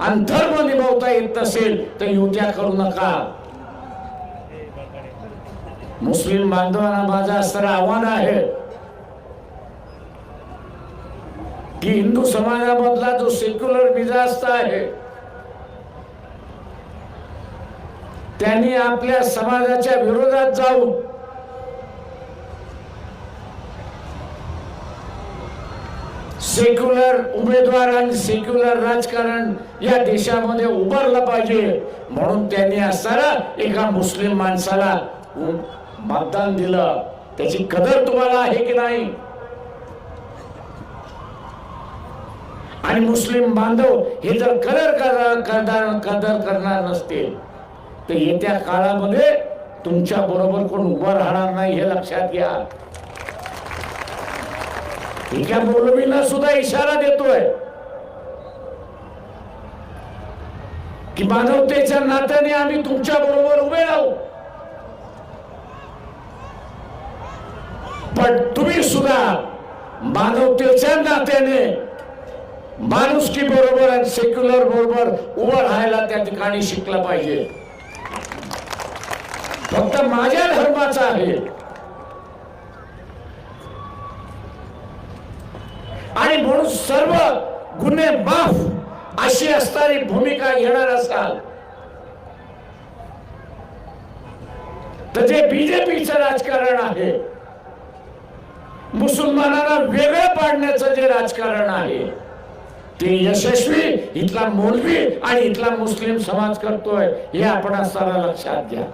आणि धर्म निभावता येत असेल तर युत्या करू नका. मुस्लिम बांधवांना माझं असं आव्हान आहे की हिंदू समाजामधला जो सेक्युलर मिजास्त आहे त्यांनी आपल्या समाजाच्या विरोधात जाऊन सेक्युलर उमेदवार आणि सेक्युलर राजकारण या देशामध्ये उभारलं पाहिजे. म्हणून त्यांनी असताना एका मुस्लिम माणसाला मतदान दिलं. त्याची कदर तुम्हाला आहे की नाही? आणि मुस्लिम बांधव हे जर कदर करणार कदर करणार नसतील तर येत्या काळामध्ये तुमच्या बरोबर कोण उभं राहणार नाही हे लक्षात घ्या. एका मौलवीला सुद्धा इशारा देतोय. की मानवतेच्या नात्याने आम्ही तुमच्या बरोबर उभे राहू. पण तुम्ही सुद्धा मानवतेच्या नात्याने माणुसकी बरोबर आणि सेक्युलर बरोबर उभं राहायला त्या ठिकाणी शिकलं पाहिजे. फक्त माझ्या धर्माचा आहे. आणि म्हणून सर्व गुन्हे माफ अशी असणारी भूमिका घेणार असाल. तर जे बीजेपीचं राजकारण आहे मुसलमानांना वेगळं पाडण्याचं जे राजकारण आहे ते यशस्वी इथला मौलवी आणि इथला मुस्लिम समाज करतोय हे आपण असताना लक्षात घ्या.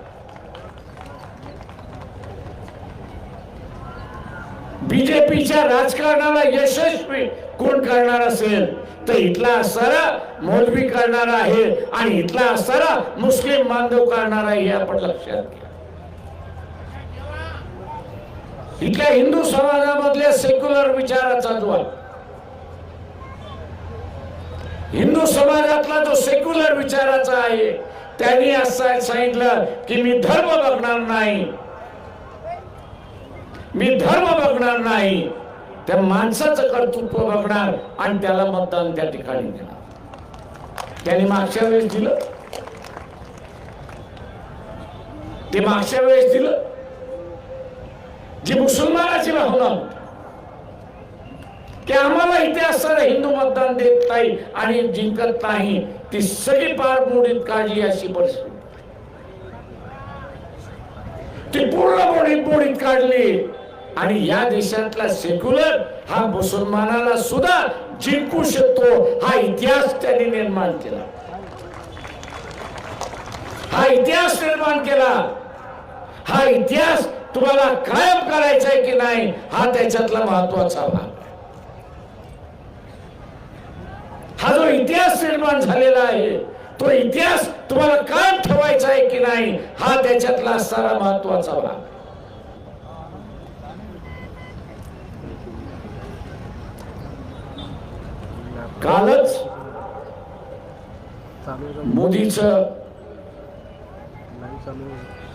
बीजेपीच्या राजकारणाला यशस्वी कोण करणार असेल? तर इथला असणारा मौलवी करणार आहे आणि इथला असणारा मुस्लिम बांधव करणार आहे हे आपण लक्षात घ्या. इथल्या हिंदू समाजामधल्या सेक्युलर विचाराचा जो आहे. हिंदू समाजातला जो सेक्युलर विचाराचा आहे त्यांनी असं सांगितलं की मी धर्म बघणार नाही. मी धर्म बघणार नाही. त्या माणसाचं कर्तृत्व बघणार आणि त्याला मतदान त्या ठिकाणी देणार. त्याने मागच्या वेळेस दिलं. ते मागच्या वेळेस दिलं. जी मुसलमानाची भावना की आम्हाला इथे असताना हिंदू मतदान देत नाही आणि जिंकत नाही ती सगळी पार मोडीत काढली अशी परिस्थिती. ती पूर्ण मोडीत मोडीत काढली. आणि या देशातला सेक्युलर हा मुसलमानाला सुद्धा जिंकू शकतो. हा इतिहास त्यांनी निर्माण केला. हा इतिहास निर्माण केला. हा इतिहास तुम्हाला कायम करायचा आहे की नाही हा त्याच्यातला महत्त्वाचा भाग. हा जो इतिहास निर्माण झालेला आहे तो इतिहास तुम्हाला कायम ठेवायचा आहे की नाही हा त्याच्यातला असणारा महत्त्वाचा भाग. कालच मोदीच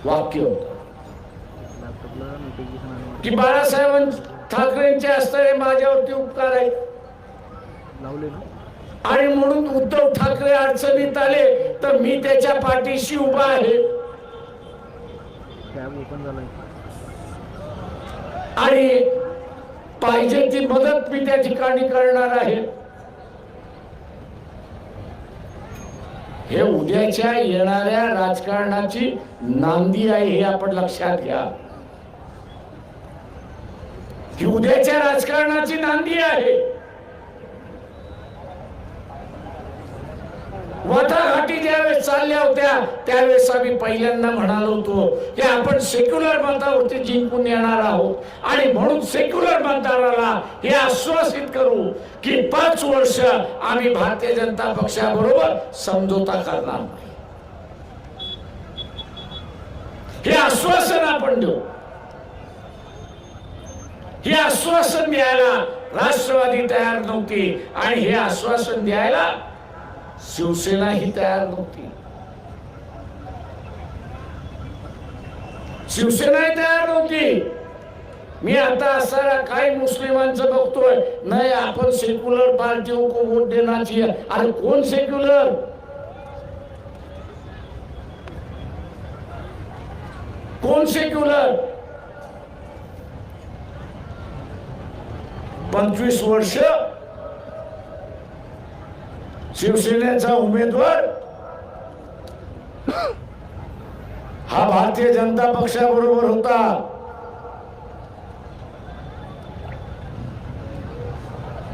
वाक्य. होत की बाळासाहेब ठाकरेंचे असणारे माझ्यावरती उपकार आहेत. लावले आणि म्हणून उद्धव ठाकरे अडचणीत आले तर मी त्याच्या पाठीशी उभा आहे. आणि पाहिजे ती मदत मी त्या ठिकाणी करणार आहे. हे उद्याच्या येणाऱ्या राजकारणाची नांदी आहे हे आपण लक्षात घ्या. ही उद्याच्या राजकारणाची नांदी आहे. वाटाघाटी ज्यावेळेस चालल्या होत्या त्यावेळेस आम्ही पहिल्यांदा म्हणालो होतो की आपण सेक्युलर मतावरती जिंकून येणार आहोत. आणि म्हणून सेक्युलर मतदाराला हे आश्वासित करू की पाच वर्ष आम्ही भारतीय जनता पक्षाबरोबर समझोता करणार नाही. हे आश्वासन आपण देऊ. हे आश्वासन द्यायला राष्ट्रवादी तयार नव्हती आणि हे आश्वासन द्यायला शिवसेना ही तयार नव्हती शिवसेना तयार नव्हती मी आता असणारा काही मुस्लिमांचं बघतोय नाही आपण सेक्युलर पार्टी को वोट देना चाहिए अरे कोण सेक्युलर कोण सेक्युलर पंचवीस वर्ष शिवसेनेचा उमेदवार हा भारतीय जनता पक्षाबरोबर होता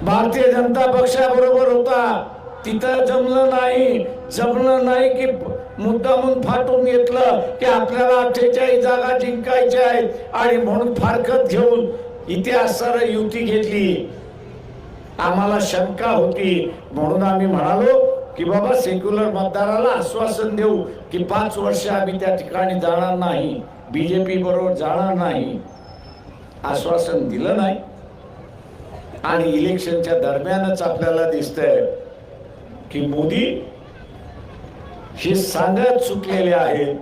भारतीय जनता पक्षाबरोबर होता तिथं जमलं नाही जमलं नाही की मुद्दामून फाटून घेतलं की आपल्याला अठ्ठेचाळीस जागा जिंकायच्या आहेत आणि म्हणून फारकत घेऊन इतिहास असणारं युती घेतली आम्हाला शंका होती. म्हणून आम्ही म्हणालो की बाबा सेक्युलर मतदाराला आश्वासन देऊ की पाच वर्ष आम्ही त्या ठिकाणी जाणार नाही. बीजेपी बरोबर जाणार नाही. आश्वासन दिलं नाही. आणि इलेक्शनच्या दरम्यानच आपल्याला दिसतंय की मोदी हे सांगत चुकलेले आहेत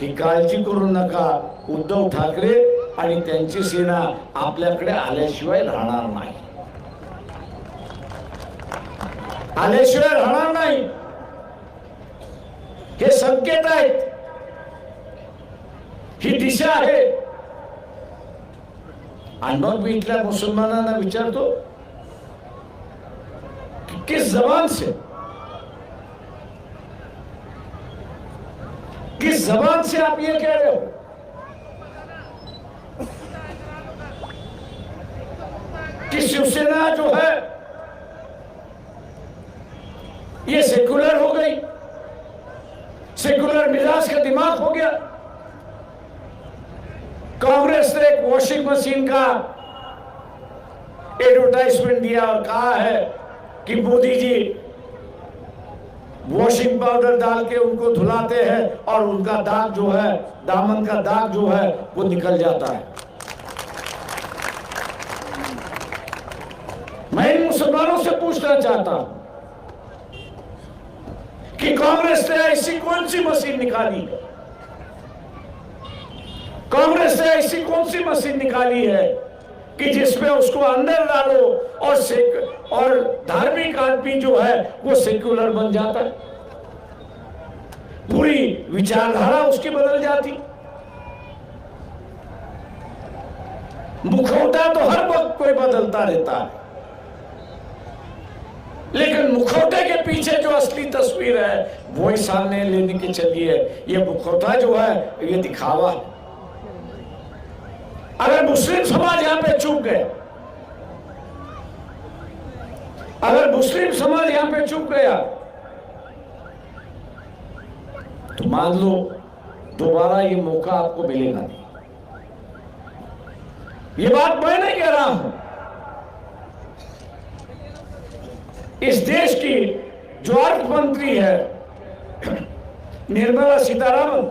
की काळजी करू नका उद्धव ठाकरे आणि त्यांची सेना आपल्याकडे आल्याशिवाय राहणार नाही. आल्याशिवाय राहणार नाही. हे संकेत आहेत. ही दिशा आहे. आणि मग मी इथल्या मुसलमानांना विचारतो, कि किस जबान से किस जबान से आप ये कह रहे हो? कि शिवसेना जो है ये सेकुलर हो गई। सेकुलर मिजाज का दिमाग हो गया। कांग्रेस ने एक वॉशिंग मशीन का एडवर्टाइजमेंट दिया और कहा है कि मोदी जी वॉशिंग पाउडर डाल के उनको धुलाते हैं और उनका दाग जो है, दामन का दाग जो है, वो निकल जाता है। मैं इन मुसलमानों से पूछना चाहता हूँ कि कांग्रेस ने ऐसी कौन सी मशीन निकाली? कांग्रेस ने ऐसी कौन सी मशीन निकाली है कि जिसमें उसको अंदर डालो और और धार्मिक आदमी जो है, वो सेक्युलर बन जाता है? पूरी विचारधारा उसकी बदल जाती। मुखौटा तो हर वक्त कोई बदलता रहता है। लेकिन मुखौटे के पीछे जो असली तस्वीर है, वो ही सामने लेने की चलिए। ये मुखौटा जो है, ये दिखावा है। अगर मुस्लिम समाज यहाँ पे चूक गए, अगर मुस्लिम समाज यहाँ पे चूक गया तो मान लो दोबारा ये मौका आपको मिलेगा नहीं। ये बात मैं नहीं कह रहा हूँ। इस देश की जो अर्थ मंत्री है, निर्मला सीतारामन,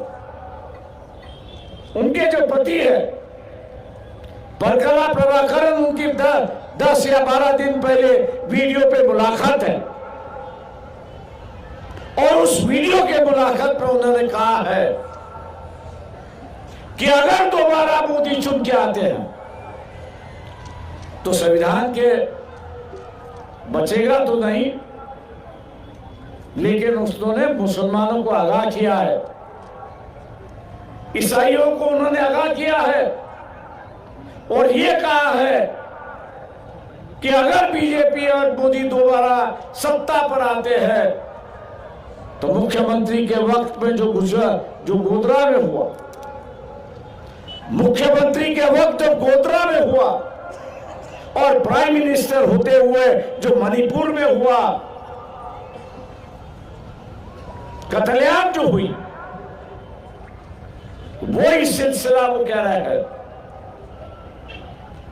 उनके जो पति है बरकला प्रभाकरन, उनकी दस या बारह दिन पहले वीडियो पे मुलाकात है। और उस वीडियो के मुलाकात पर उन्होंने कहा है कि अगर दोबारा मोदी चुन के आते हैं तो संविधान के बचेगा तो नहीं। लेकिन उसने मुसलमानों को आगाह किया है। ईसाइयों को उन्होंने आगाह किया है। और ये कहा है कि अगर बीजेपी और मोदी दोबारा सत्ता पर आते हैं तो मुख्यमंत्री के वक्त में जो गुजरा, जो गोधरा में हुआ, मुख्यमंत्री के वक्त गोधरा में हुआ और प्राइम मिनिस्टर होते हुए जो मणिपुर में हुआ, कतलेआम जो हुई वो ही सिलसिला वो कह रहा है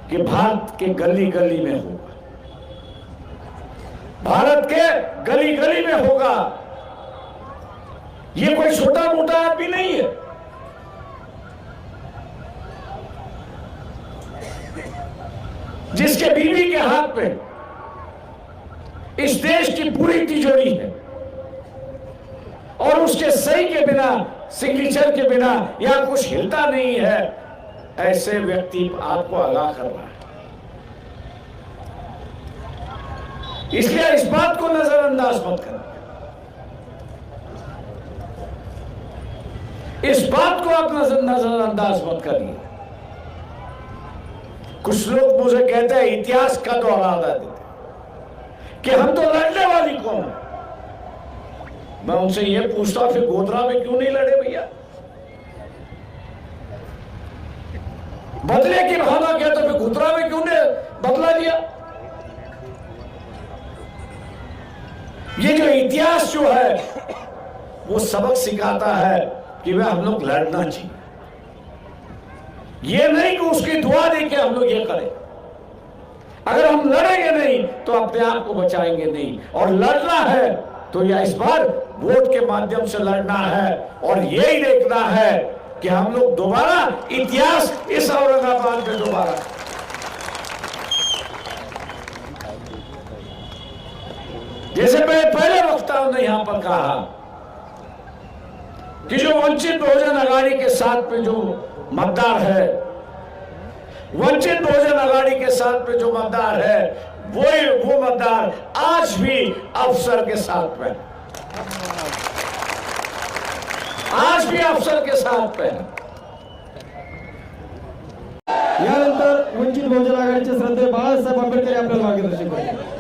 कि भारत के गली गली में होगा। भारत के गली गली में होगा। ये कोई छोटा मोटा आदमी नहीं है। जिसके बीवी के हाथ में इस देश की पूरी तिजोरी है। और उसके सही के बिना सिग्नेचर के बिना या कुछ हिलता नहीं है, ऐसे व्यक्ति आपको आगाह कर रहा है। इसलिए इस बात को नजरअंदाज मत करें। इस बात को आप नज़र नजरअंदाज मत करिए। कुछ लोग मुझे कहते हैं, इतिहास का दोहराना देते कि हम तो लड़ने वाली कौन मैं उनसे ये पूछता फिर गोधरा में क्यों नहीं लड़े भैया? बदले की भावना क्या तो फिर गोधरा में क्यों ने बदला लिया? ये जो इतिहास जो है, वो सबक सिखाता है कि वह हम लोग लड़ना चाहिए। ये नहीं कि उसकी दुआ दे के हम लोग ये करें। अगर हम लड़ेंगे नहीं तो अपने आप को बचाएँगे नहीं। और लड़ना है तो या इस बार वोट के माध्यम से लड़ना है। और यही देखना है कि हम लोग दोबारा इतिहास इस औरंगाबाद में दोबारा। जैसे मैं पहले वक्ताओं ने यहाँ पर कहा कि जो वंचित बहुजन अघाड़ी के साथ में जो मतदार है। वंचित बहुजन अघाड़ी के साथ में जो मतदार है वो वो मतदार आज भी अफसर के साथ में आज भी अफसर के साथ में यानंतर वंचित बहुजन आघाडीचे श्रद्धे बाळासाहेब आंबेडकर आपल्याला मार्गदर्शन करतात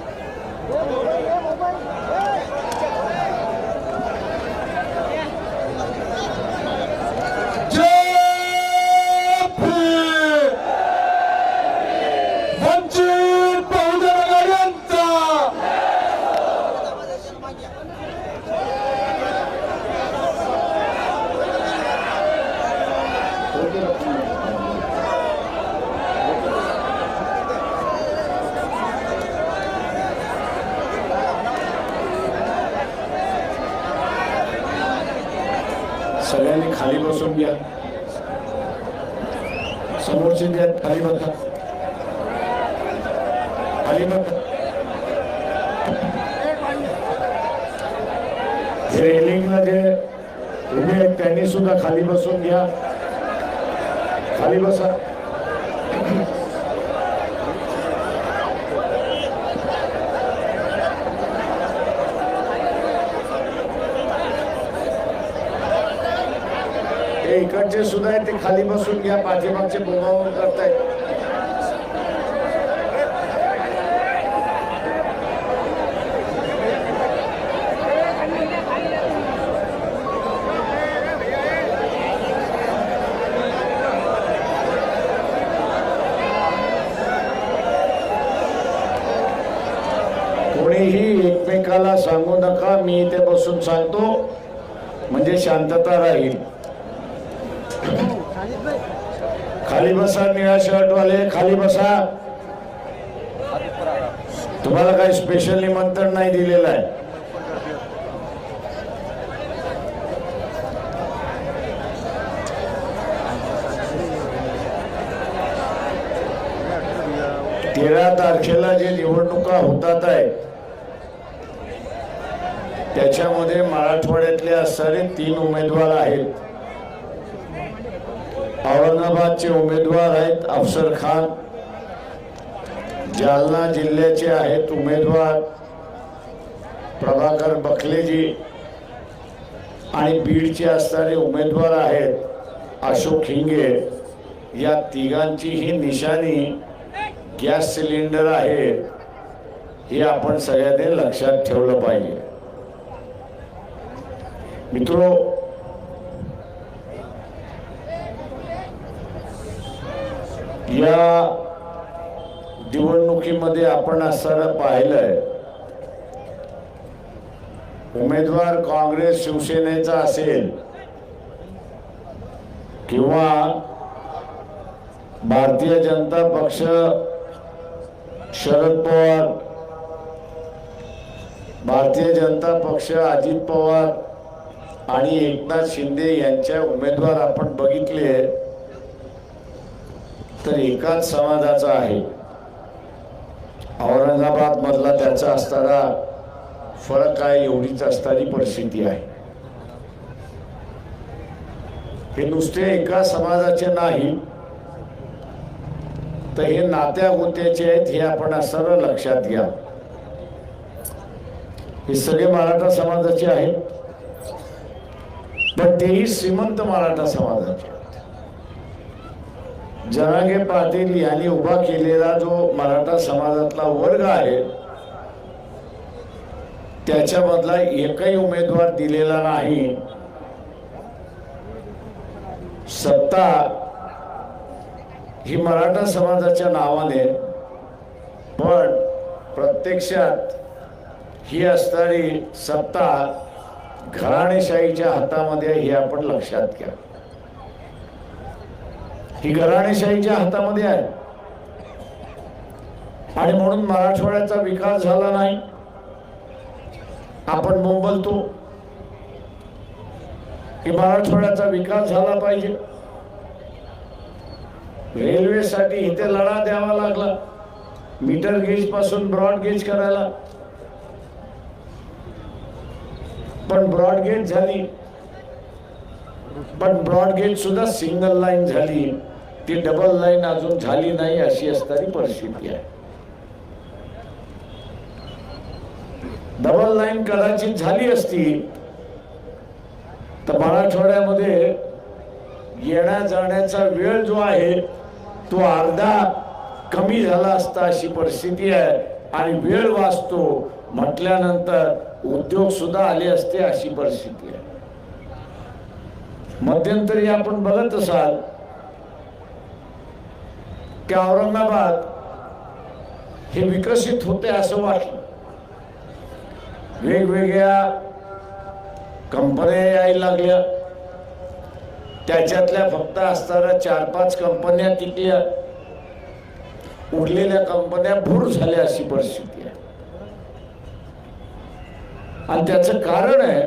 वंचित बहुजन आघाड्यांचा सगळ्यांनी खाली बसून घ्या समोरचे जे आहेत खाली बसा खाली बसा जे रेलिंगला जे उभे आहेत त्यांनी सुद्धा खाली बसून घ्या. खाली बसा. हे सुद्धा आहेत ते खाली बसून घ्या पाठीमागचे बोंबावून करतायत. कोणीही एकमेकाला सांगू नका मी इथे बसून सांगतो. म्हणजे शांतता राहील. खाली बसा. निळा शर्ट वाले. खाली बसा. तुम्हाला काही स्पेशल निमंत्रण नाही दिलेलं आहे. तेरा तारखेला जे निवडणुका होतात आहेत त्याच्यामध्ये मराठवाड्यातले असणारे तीन उमेदवार आहेत. औरंगाबादचे उमेदवार आहेत अफसर खान. जालना जिल्ह्याचे आहेत उमेदवार प्रभाकर बखलेजी आणि बीडचे असणारे उमेदवार आहेत अशोक हिंगे. या तिघांची ही निशाणी गॅस सिलेंडर आहे हे आपण सगळ्यांनी लक्षात ठेवलं पाहिजे. मित्रो या निवडणुकीमध्ये आपण असताना पाहिलंय उमेदवार काँग्रेस शिवसेनेचा असेल किंवा भारतीय जनता पक्ष शरद पवार भारतीय जनता पक्ष अजित पवार आणि एकनाथ शिंदे यांच्या उमेदवार आपण बघितले तर एकाच समाजाचा आहे. औरंगाबाद मधला त्याचा असणारा फरक काय एवढीच असणारी परिस्थिती आहे. हे नुसते एका समाजाचे नाही. तर हे नात्या गोत्याचे आहेत हे आपण सर्व लक्षात घ्या. हे सगळे मराठा समाजाचे आहेत. पण तेही श्रीमंत मराठा समाजाचे. आहेत जरांगे पाटील यांनी उभा केलेला जो मराठा समाजातला वर्ग आहे त्याच्यामधला एकही उमेदवार दिलेला नाही. सत्ता ही मराठा समाजाच्या नावाने पण प्रत्यक्षात ही असणारी सत्ता घराणेशाहीच्या हातामध्ये आहे हे आपण लक्षात घ्या. ही घराणेशाहीच्या हातामध्ये आहे. आणि म्हणून मराठवाड्याचा विकास झाला नाही. आपण मुंबलतो की मराठवाड्याचा विकास झाला पाहिजे. रेल्वेसाठी इथे लढा द्यावा लागला. मीटर गेजपासून ब्रॉड गेज करायला. पण ब्रॉड गेज झाली. पण ब्रॉड गेज सुद्धा सिंगल लाईन झाली. ती डबल लाईन अजून झाली नाही अशी असणारी परिस्थिती आहे. डबल लाईन कदाचित झाली असती तर मराठवाड्यामध्ये येण्या जाण्याचा वेळ जो आहे तो अर्धा कमी झाला असता अशी परिस्थिती आहे आणि वेळ वाचतो म्हटल्यानंतर उद्योग सुद्धा आले असते अशी परिस्थिती आहे. मध्यंतरी आपण बघत असाल की औरंगाबाद हे विकसित होते असं वाटलं. वेगवेगळ्या कंपन्या यायला लागल्या. त्याच्यातल्या फक्त असताना चार पाच कंपन्या टिकल्या. उरलेल्या कंपन्या भूर झाल्या अशी परिस्थिती आहे. आणि त्याचं कारण आहे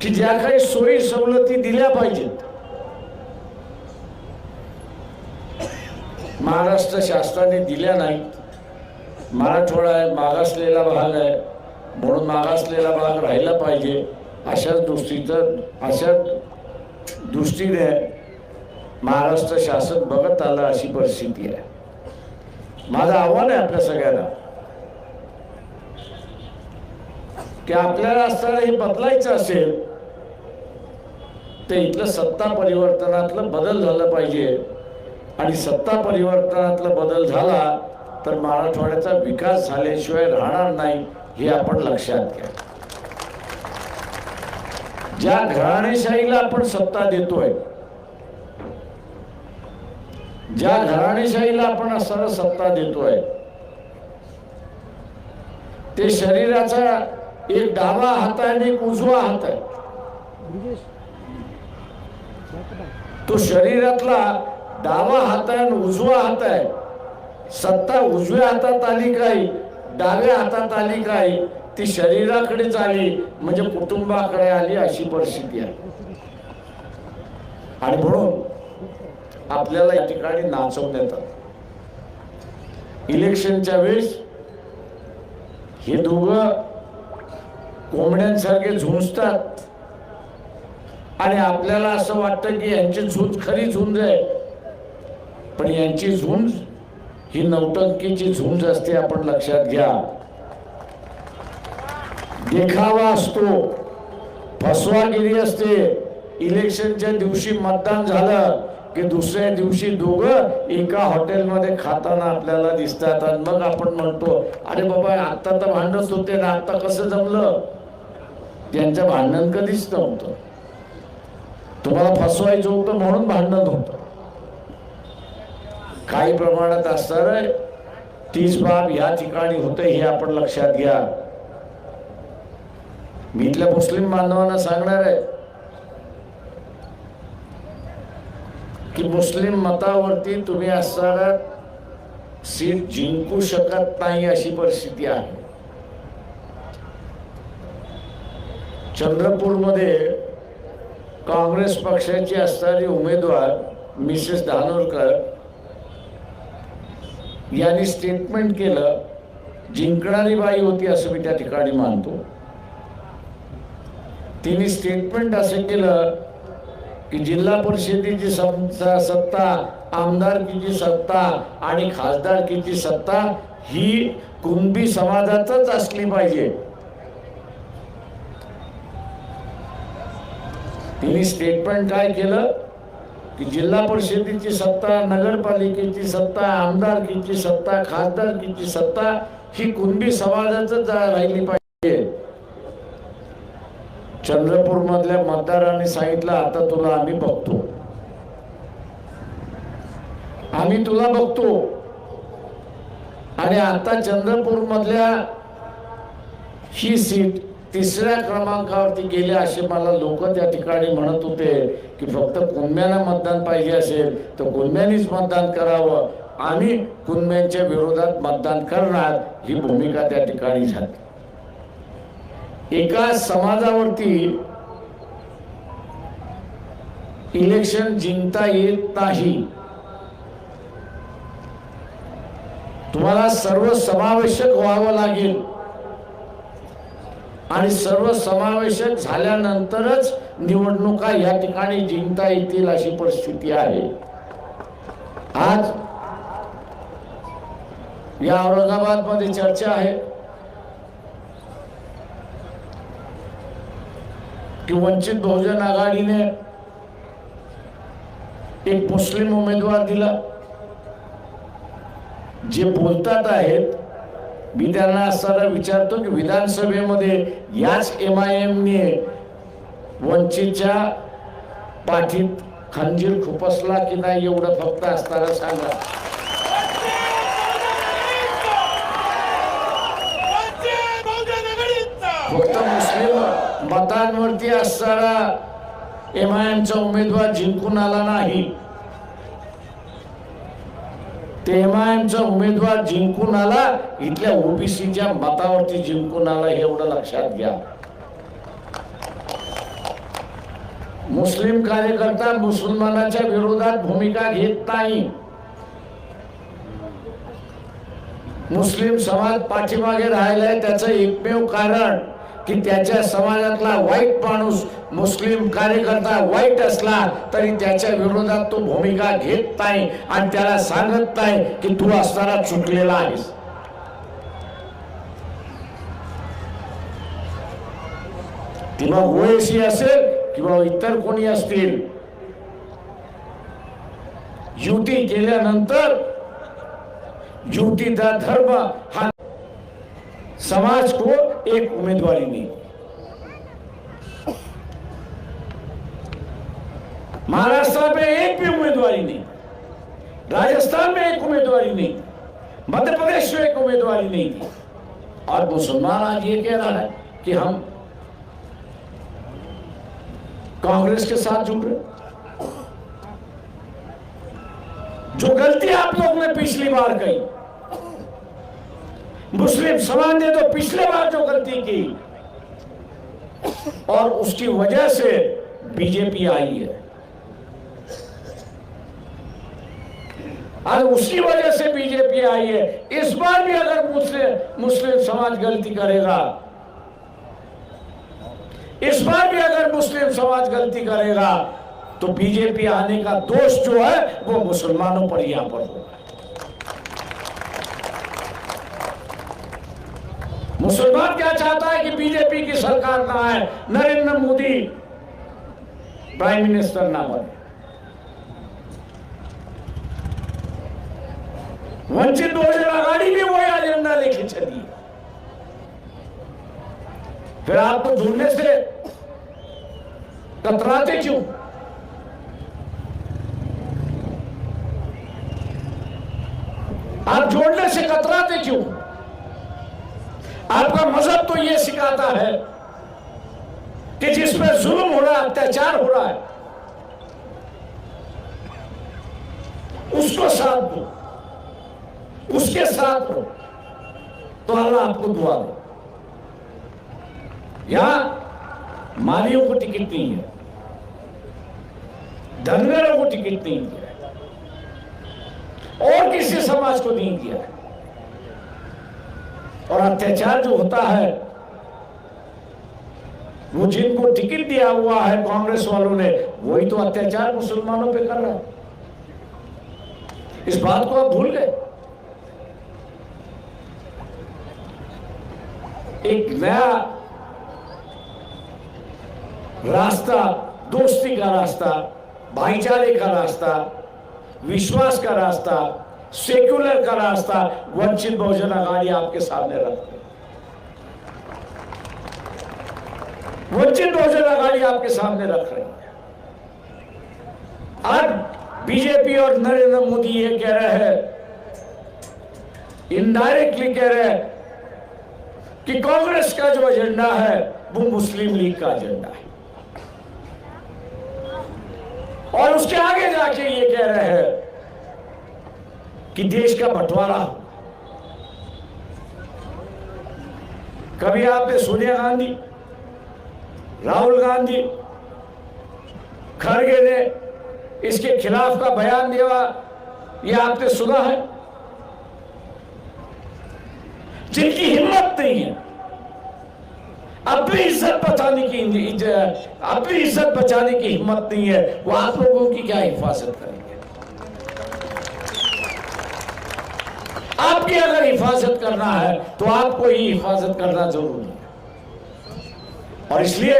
की ज्या काही सोयी सवलती दिल्या पाहिजेत महाराष्ट्र शासनाने दिल्या नाहीत. मराठवाडा आहे मागासलेला भाग आहे. म्हणून मागासलेला भाग राहिला पाहिजे. अशाच दृष्टीचं अशा दृष्टीने महाराष्ट्र शासन बघत आलं अशी परिस्थिती आहे. माझं आव्हान आहे आपल्या सगळ्यांना की आपल्याला असताना हे बदलायचं असेल तर इथलं सत्ता परिवर्तनातलं बदल झालं पाहिजे. आणि सत्ता परिवर्तनातला बदल झाला तर मराठवाड्याचा विकास झाल्याशिवाय राहणार नाही हे आपण लक्षात घ्या. ज्या घराणेशाहीला आपण सत्ता देतोय ज्या घराणेशाहीला आपण असताना सत्ता देतोय ते शरीराचा एक डावा हात आहे आणि एक उजवा हात आहे. तो शरीरातला डावा हात आहे आणि उजवा हात आहे. सत्ता उजव्या हातात आली काय डाव्या हातात आली काय ती शरीराकडेच आली म्हणजे कुटुंबाकडे आली अशी परिस्थिती आहे. आणि म्हणून आपल्याला या ठिकाणी नाचवण्यात आलं इलेक्शनच्या वेळेस हे दोघं कोंबड्यांसारखे झुंजतात. आणि आपल्याला असं वाटतं की यांची झूज खरी झुंज आहे पण यांची झुंज ही नौटंकीची झुंज असते आपण लक्षात घ्या. देखावा असतो फसवागिरी असते. इलेक्शनच्या दिवशी मतदान झालं की दुसऱ्या दिवशी दोघं एका हॉटेलमध्ये खाताना आपल्याला दिसतात. आणि मग आपण म्हणतो अरे बाबा आता तर भांडत होते ना आता कसं जमलं? त्यांचं भांडण कधीच नव्हतं. तुम्हाला फसवायचं होतं म्हणून भांडण होतं. काही प्रमाणात असणार तीच बाब या ठिकाणी होते हे आपण लक्षात घ्या. मी इथल्या मुस्लिम बांधवांना सांगणार आहे की मुस्लिम मतावरती तुम्ही असणारा सीट जिंकू शकत नाही अशी परिस्थिती आहे. चंद्रपूरमध्ये काँग्रेस पक्षाची असणारी उमेदवार मिसेस धानोरकर यांनी स्टेटमेंट केलं जिंकणारी बाई होती असं मी त्या ठिकाणी मानतो. तिने स्टेटमेंट असं केलं की जिल्हा परिषदेची सत्ता आमदारकीची सत्ता आणि खासदारकीची सत्ता ही कुणबी समाजातच असली पाहिजे. तिने स्टेटमेंट काय केलं? की जिल्हा परिषदेची सत्ता नगरपालिकेची सत्ता आमदारकीची सत्ता खासदारकीची सत्ता ही कुणबी समाजाच राहिली पाहिजे. चंद्रपूर मधल्या मतदारांनी सांगितलं आता तुला आम्ही बघतो. आम्ही तुला बघतो. आणि आता चंद्रपूर मधल्या ही सीट तिसऱ्या क्रमांकावरती गेले असे मला लोक त्या ठिकाणी म्हणत होते की फक्त कुणब्यांना मतदान पाहिजे असेल तर कुणम्यानीच मतदान करावं. आम्ही कुणम्यांच्या विरोधात मतदान करणार ही भूमिका त्या ठिकाणी झाली. एका समाजावरती इलेक्शन जिंकता येत नाही. तुम्हाला सर्व समावेशक व्हावं लागेल. आणि सर्व समावेशक झाल्यानंतरच निवडणुका या ठिकाणी जिंकता येतील अशी परिस्थिती आहे. आज या औरंगाबादमध्ये चर्चा आहे. की वंचित बहुजन आघाडीने एक मुस्लिम उमेदवार दिला. जे बोलतात आहेत मी त्यांना असताना विचारतो की विधानसभेमध्ये याच एम आय एमने वंचितच्या पाठीत खंजीर खुपसला की नाही एवढं फक्त असताना सांगा. फक्त मुस्लिम मतांवरती असणारा एम आय एमचा उमेदवार जिंकून आला नाही. ते उमेदवार जिंकून आला इथल्या ओबीसीच्या मतावरती जिंकून आला एवढं लक्षात घ्या. मुस्लिम कार्यकर्ता मुसलमानाच्या विरोधात भूमिका घेत नाही. मुस्लिम समाज पाठीमागे राहिलाय त्याचं एकमेव कारण की त्याच्या समाजातला वाईट माणूस मुस्लिम कार्यकर्ता वाईट असला तरी त्याच्या विरोधात तो भूमिका घेत नाही आणि त्याला सांगत नाही की तू असणारा चुकलेला आहेस. ती मग ओएसी असेल किंवा इतर कोणी असतील. युती केल्यानंतर युतीचा धर्म हा समाज को एक उमेदवारी नाही महाराष्ट्र में एक भी उम्मीदवारी नहीं। राजस्थान में एक उम्मीदवारी नहीं। मध्य प्रदेश में एक उम्मीदवारी नहीं। थी और मुसलमान आज ये कह रहा है कि हम कांग्रेस के साथ जुड़ रहे जो गलती आप लोग ने पिछली बार कही, मुस्लिम समाज ने तो पिछले बार जो गलती की, और उसकी वजह से बीजेपी आई है। और उसी वजह से बीजेपी आई है। इस बार भी अगर मुस्लिम मुस्लिम समाज गलती करेगा, इस बार भी अगर मुस्लिम समाज गलती करेगा तो बीजेपी आने का दोष जो है, वो मुसलमानों पर यहाँ पर होगा। मुसलमान क्या चाहता है कि बीजेपी की सरकार ना आए? नरेंद्र मोदी प्राइम मिनिस्टर ना बने। वंचित बहुजन भी वही एजेंडा लेके चली फिर आपको जुड़ने से कतराते क्यों आप जोड़ने से कतराते क्यों आपका मज़हब तो यह सिखाता है कि जिसमें जुल्म हो रहा है अत्याचार हो रहा है उसको साथ दो उसके साथ हो तो अल्लाह आपको दुआ दे। यहाँ मालियों को टिकट नहीं है धनगरों को टिकट नहीं दिया और किसी समाज को नहीं दिया और अत्याचार जो होता है, वो जिनको टिकट दिया हुआ है कांग्रेस वालों ने, वही तो अत्याचार मुसलमानों पे कर रहा है। इस बात को आप भूल गए। एक नया रास्ता, दोस्ती का रास्ता, भाईचारे का रास्ता, विश्वास का रास्ता सेक्युलर का रास्ता, वंचित बहुजन अघाड़ी आपके सामने रखते। वंचित बहुजन अघाड़ी आपके सामने रख रही है आज बीजेपी और नरेंद्र मोदी ये कह रहे हैं इनडायरेक्टली कह रहे हैं कि कांग्रेस का जो एजेंडा है, वो मुस्लिम लीग का एजेंडा है। और उसके आगे जाके ये कह रहे हैं कि देश का बंटवारा। कभी आपने सोनिया गांधी, राहुल गांधी खड़गे ने इसके खिलाफ का बयान दिया, ये आपने सुना है? जिनकी हिम्मत नहीं है। अपनी इज़्ज़त बचाने की अपनी इज़्ज़त बचाने की हिम्मत नहीं है। वो आप लोगों की क्या हिफाजत करेंगे? आपकी अगर हिफाजत करना है तो आपको ही हिफाजत करना ज़रूरी है। और इसलिए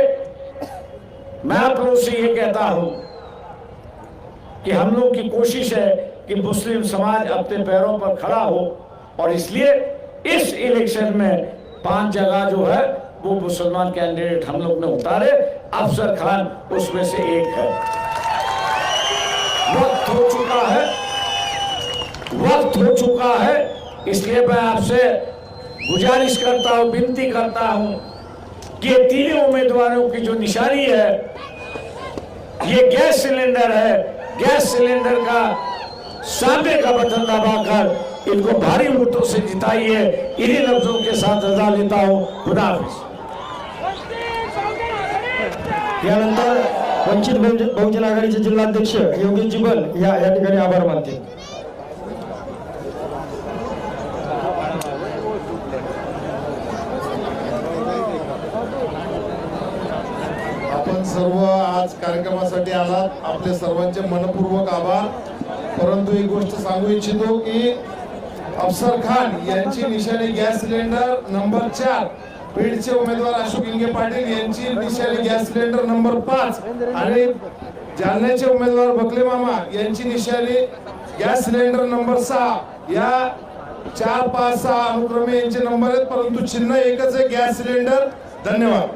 मैं आप लोगों से ये कहता हूँ कि हम लोग की कोशिश है कि मुस्लिम समाज अपने पैरों पर खड़ा हो। और इसलिए इस इलेक्शन में पाँच जगह जो है वो मुसलमान कैंडिडेट हम लोग ने उतारे। अफसर खान उसमें से एक है। वक्त हो चुका है। वक्त हो चुका है। इसलिए मैं आपसे गुजारिश करता हूँ विनती करता हूँ कि तीनों उम्मीदवारों की जो निशानी है ये गैस सिलेंडर है। गैस सिलेंडर का सामने का बटन दबाकर इनको भारी वोटों से जिताइए इन्हीं लफ्जों के साथ रजा लेता हूं। खुदा यानंतर वंचित बहुजन आघाडीचे जिल्हाध्यक्ष योगेश जिबल या या ठिकाणी आभार मानते आपण सर्व आज कार्यक्रमासाठी आलात. आपले सर्वांचे मनपूर्वक आभार. परंतु एक गोष्ट सांगू इच्छितो की अफसर खान यांची निशाणी गॅस सिलेंडर नंबर चार. बीडचे उमेदवार अशोक इंगे पाटील यांची निशाणी गॅस सिलेंडर नंबर पाच. आणि जालन्याचे उमेदवार बकले मामा यांची निशाणी गॅस सिलेंडर नंबर सहा. या चार पाच सहा अनुक्रमे यांचे नंबर आहेत परंतु चिन्ह एकच आहे गॅस सिलेंडर. धन्यवाद.